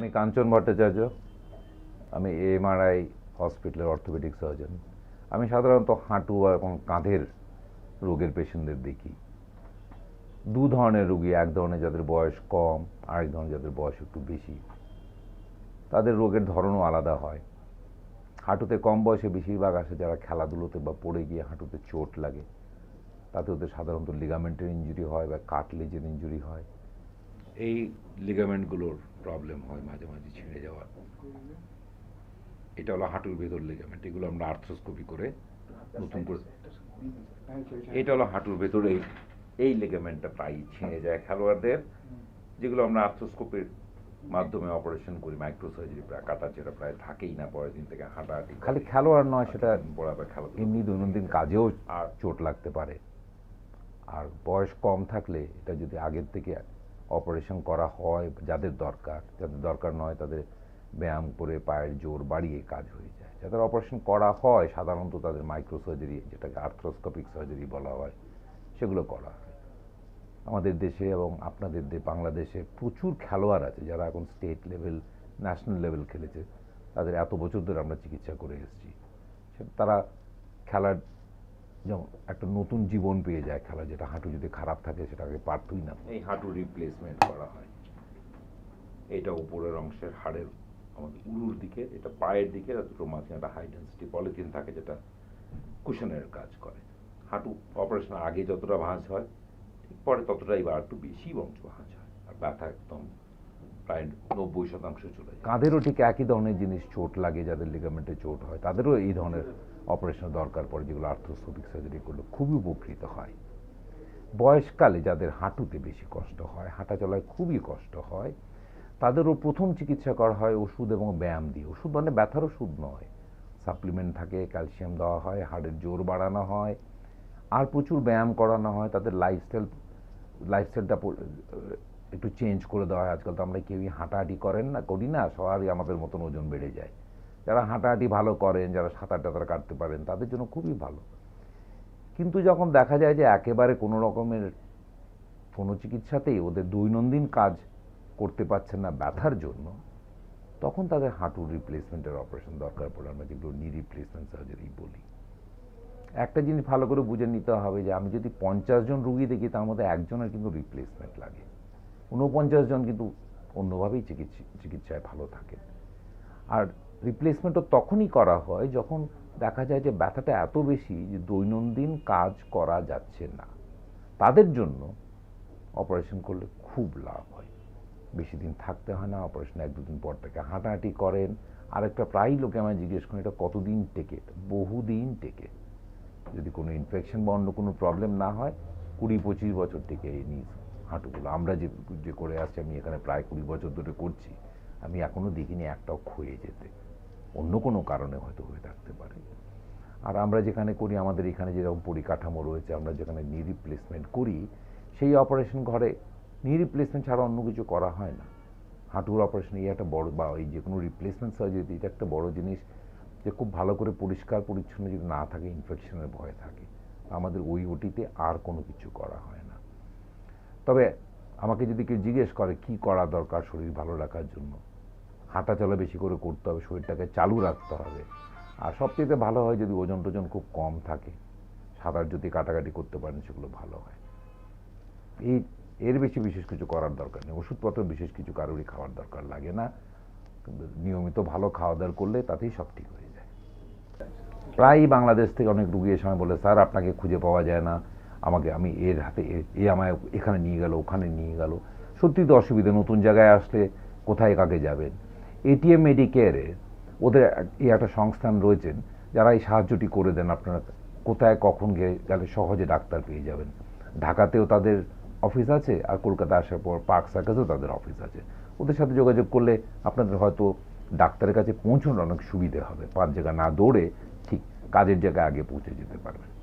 আমি কাঞ্চন ভট্টাচার্য, আমি এমআরআই হসপিটালের অর্থোপেডিক সার্জন। আমি সাধারণত হাঁটু এবং কাঁধের রোগের পেশেন্টদের দেখি। দু ধরনের রুগী, এক ধরনের যাদের বয়স কম, আরেক ধরনের যাদের বয়স একটু বেশি। তাদের রোগের ধরনও আলাদা হয়। হাঁটুতে কম বয়সে বেশিরভাগ আসে যারা খেলাধুলোতে বা পড়ে গিয়ে হাঁটুতে চোট লাগে। তাতে ওদের সাধারণত লিগামেন্টের ইঞ্জুরি হয় বা কাটলেজের ইঞ্জুরি হয়। এই লিগামেন্টগুলোর প্রবলেম হয় মাঝে মাঝে ছিঁড়ে যাওয়ার। এটা হলো হাঁটুর ভেতর লিগামেন্ট এগুলো আমরা আর্থ্রোস্কোপি করে নতুন করে এটা হলো হাঁটুর ভেতরে এই- লিগামেন্টটা প্রায় ছিঁড়ে যায় খেলোয়াড়দের যেগুলো আমরা আর্থ্রোস্কোপির মাধ্যমে অপারেশন করি মাইক্রো সার্জারি প্রায় কাটা যেটা প্রায় থাকেই না পরের দিন থেকে হাঁটাহাঁটি খালি খেলোয়াড় নয় সেটা বরাবর খেলা এমনি দৈনন্দিন কাজেও আর চোট লাগতে পারে। আর বয়স কম থাকলে এটা যদি আগের থেকে অপারেশন করা হয় যাদের দরকার। যাদের দরকার নয় তাদের ব্যায়াম করে পায়ের জোর বাড়িয়ে কাজ হয়ে যায়। যাদের অপারেশন করা হয় সাধারণত তাদের মাইক্রো সার্জারি যেটাকে আর্থ্রোস্কোপিক সার্জারি বলা হয়, সেগুলো করা হয়। আমাদের দেশে এবং আপনাদের বাংলাদেশে প্রচুর খেলোয়াড় আছে যারা এখন স্টেট লেভেল ন্যাশনাল লেভেল খেলেছে। তাদের এত বছর ধরে আমরা চিকিৎসা করে এসেছি। তারা খেলার যেমন একটা নতুন জীবন পেয়ে যায় খেলা, যেটা হাঁটু যদি খারাপ থাকে সেটাকে পারতই না। এই হাঁটু রিপ্লেসমেন্ট করা হয়। এটা উপরের অংশের হাড়ের আমাদের উরুর দিকে, এটা পায়ের দিকে দুটো মাঝখানে একটা হাই ডেন্সিটি পলিথিন থাকে যেটা কুশনের কাজ করে। হাঁটু অপারেশন আগে যতটা ভাঁজ হয়, ঠিক পরে ততটাই বা একটু বেশি বরঞ্চ ভাঁজ হয়। আর ব্যথা একদম প্রায় নব্বই শতাংশ চলে যায়। কাঁধেরও ঠিক একই ধরনের জিনিস চোট লাগে, যাদের লিগামেন্টে চোট হয়, তাদেরও এই ধরনের অপারেশনের দরকার পড়ে, যেগুলো আর্থোস্কোপিক সার্জারি করলে খুবই উপকৃত হয়। বয়সকালে যাদের হাঁটুতে বেশি কষ্ট হয়, হাঁটা চলায় খুবই কষ্ট হয়, তাদেরও প্রথম চিকিৎসা করা হয় ওষুধ এবং ব্যায়াম দিয়ে। ওষুধ মানে ব্যথার ওষুধ নয়। সাপ্লিমেন্ট থাকে ক্যালসিয়াম দেওয়া হয়, হাড়ের জোর বাড়ানো হয়, আর প্রচুর ব্যায়াম করানো হয়, তাদের লাইফস্টাইল লাইফস্টাইলটা একটু চেঞ্জ করে দেওয়া হয় আজকাল তো আমরা কেউই হাঁটাহাঁটি করেন না, করি না, সবারই আমাদের মতন ওজন বেড়ে যায়। যারা হাঁটাহাঁটি ভালো করেন, যারা সাঁতার টাতার কাটতে পারেন, তাদের জন্য খুবই ভালো। কিন্তু যখন দেখা যায় যে একেবারে কোনো রকমের কোনো চিকিৎসাতেই ওদের দৈনন্দিন কাজ করতে পারছেন না ব্যথার জন্য, তখন তাদের হাঁটুর রিপ্লেসমেন্টের অপারেশন দরকার পড়ে। আমরা যেগুলো নি রিপ্লেসমেন্ট সার্জারি বলি। একটা জিনিস ভালো করে বুঝে নিতে হবে যে, আমি যদি পঞ্চাশ জন রুগী দেখি, তার মধ্যে একজনের কিন্তু রিপ্লেসমেন্ট লাগে। ঊনপঞ্চাশ জন কিন্তু অন্যভাবেই চিকিৎসা, চিকিৎসায় ভালো থাকে। আর রিপ্লেসমেন্টও তখনই করা হয় যখন দেখা যায় যে ব্যথাটা এত বেশি যে দৈনন্দিন কাজ করা যাচ্ছে না। তাদের জন্য অপারেশন করলে খুব লাভ হয়। বেশি দিন থাকতে হয় না অপারেশন এক দুদিন পর থেকে হাঁটাহাঁটি করেন। আরেকটা প্রায়ই লোকে আমায় জিজ্ঞেস করেন এটা কতদিন টেকে? বহুদিন টেকে। যদি কোনো ইনফেকশন বা অন্য কোনো প্রবলেম না হয়, কুড়ি পঁচিশ বছর টেকে এই নিয়ে। হাঁটুগুলো। আমরা যে যে করে আসছি, আমি এখানে প্রায় কুড়ি বছর ধরে করছি, আমি এখনও দেখিনি একটাও ক্ষয়ে যেতে। অন্য কোনো কারণে হয়তো হয়ে থাকতে পারে। আর আমরা যেখানে করি, আমাদের এখানে যেরকম পরিকাঠামো রয়েছে, আমরা যেখানে নি রিপ্লেসমেন্ট করি, সেই অপারেশন ঘরে নি রিপ্লেসমেন্ট ছাড়া অন্য কিছু করা হয় না। হাঁটুর অপারেশন এই একটা বড়, বা এই যে কোনো রিপ্লেসমেন্ট সার্জারি এটা একটা বড় জিনিস যে খুব ভালো করে পরিষ্কার পরিচ্ছন্ন যদি না থাকে ইনফেকশনের ভয় থাকে, আমাদের ওই ওটিতে আর কোনো কিছু করা হয় না। তবে আমাকে যদি কেউ জিজ্ঞেস করে, কি করা দরকার শরীর ভালো রাখার জন্য? হাঁটা চলা বেশি করে করতে হবে, শরীরটাকে চালু রাখতে হবে। আর সবচেয়ে ভালো হয় যদি ওজন টোজন খুব কম থাকে, সাঁতার যদি কাটাকাটি করতে পারেন, সেগুলো ভালো হয়। এই, এর বেশি বিশেষ কিছু করার দরকার নেই। ওষুধপত্র বিশেষ কিছু কারোরই খাওয়ার দরকার লাগে না। নিয়মিত ভালো খাওয়া দাওয়া করলে তাতেই সব ঠিক হয়ে যায়। প্রায়ই বাংলাদেশ থেকে অনেক রুগী এসে আমায় বলে, স্যার, আপনাকে খুঁজে পাওয়া যায় না। আমাকে, আমি এর হাতে, এ- আমায় এখানে নিয়ে গেল, ওখানে নিয়ে গেল। সত্যি তো অসুবিধা, নতুন জায়গায় আসলে কোথায় কাকে যাবেন? এটিএম মেডিকেয়ারে ওদের এই একটা সংস্থান রয়েছেন, যারা এই সাহায্যটি করে দেন আপনারা। কোথায়, কখন গেলে সহজে ডাক্তার পেয়ে যাবেন। ঢাকাতেও তাদের অফিস আছে, আর কলকাতা আসার পর পার্ক সার্কাসেও তাদের অফিস আছে। ওদের সাথে যোগাযোগ করলে আপনাদের হয়তো ডাক্তারের কাছে পৌঁছানোর অনেক সুবিধে হবে। পাঁচ জায়গা না দৌড়ে ঠিক কাজের জায়গায় আগে পৌঁছে যেতে পারবেন।